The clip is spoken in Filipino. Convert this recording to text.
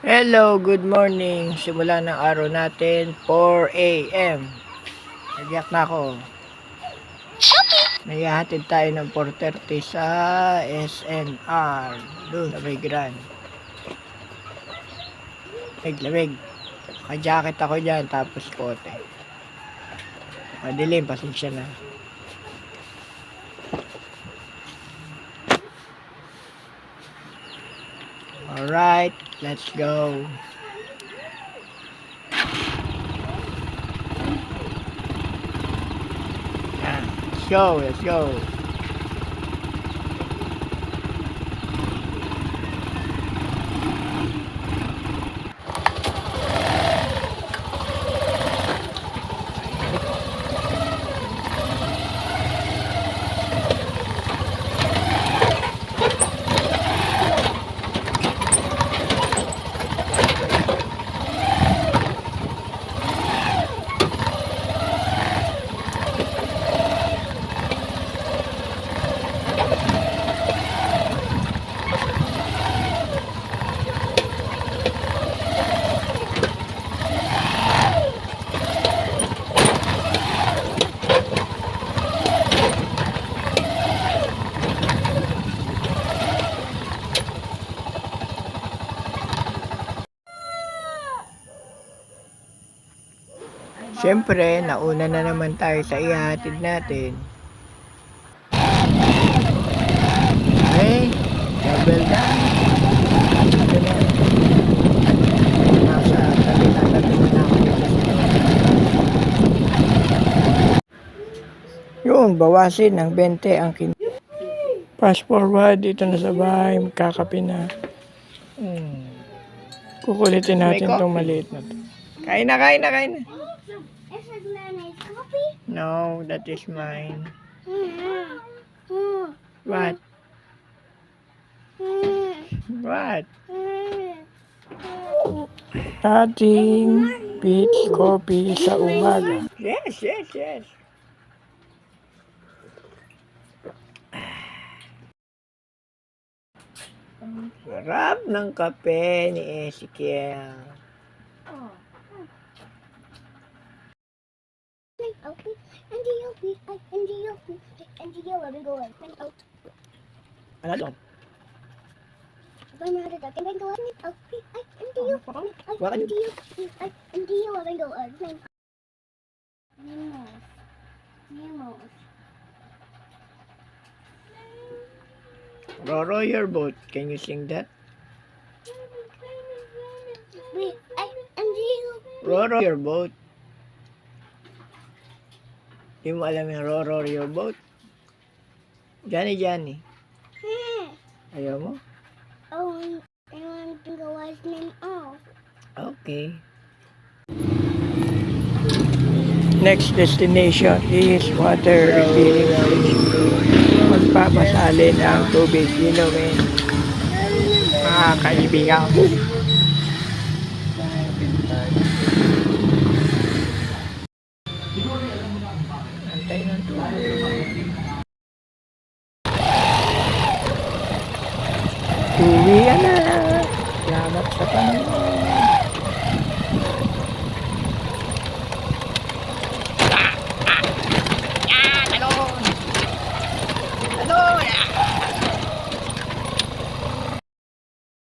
Hello, good morning. Simula ng araw natin, 4 a.m. Nagyak na ako. Nayahatid tayo ng 4.30 sa SNR. Doon, sa may Grand. Lamig-lamig. Naka-jacket ako dyan, tapos kote. Madilim, pasensya na. Alright, let's go. Yan. Let's go, let's go. Siyempre, nauna na naman tayo sa ihatid natin. Okay, double down. Ito na. Nasa tabi na tabi na ako dito. Yun, bawasin ng 20 ang kin... Fast forward, dito na sa bahay, magkakape na. Hmm. Kukulitin natin itong maliit na to. Kain na, kain na, kain na. Is it mayonnaise coffee? No, that is mine. What? What? Ating peach coffee sa umaga. Yes, yes, yes. Sarap ng kape ni Ezekiel. Okay, and the Yopi, and the Yopi, and the Yopi, and go on. And out. Ano to? When you're the duck, and then go on. And the Yopi, What? and the Yopi, and the Yopi, and go on. Nemos. Nemos. Roro your boat. Can you sing that? Wait, I, Yopi. Roro your boat. Di mo alam yung Roro your boat? Johnny, Johnny. Hmm. Ayaw mo? Oh, I want to go watch name off. Okay. Next destination is water refilling station. Magpapasalin ang tubig inumin. Mga kaibigan. Antay ng tubig. Uwi na.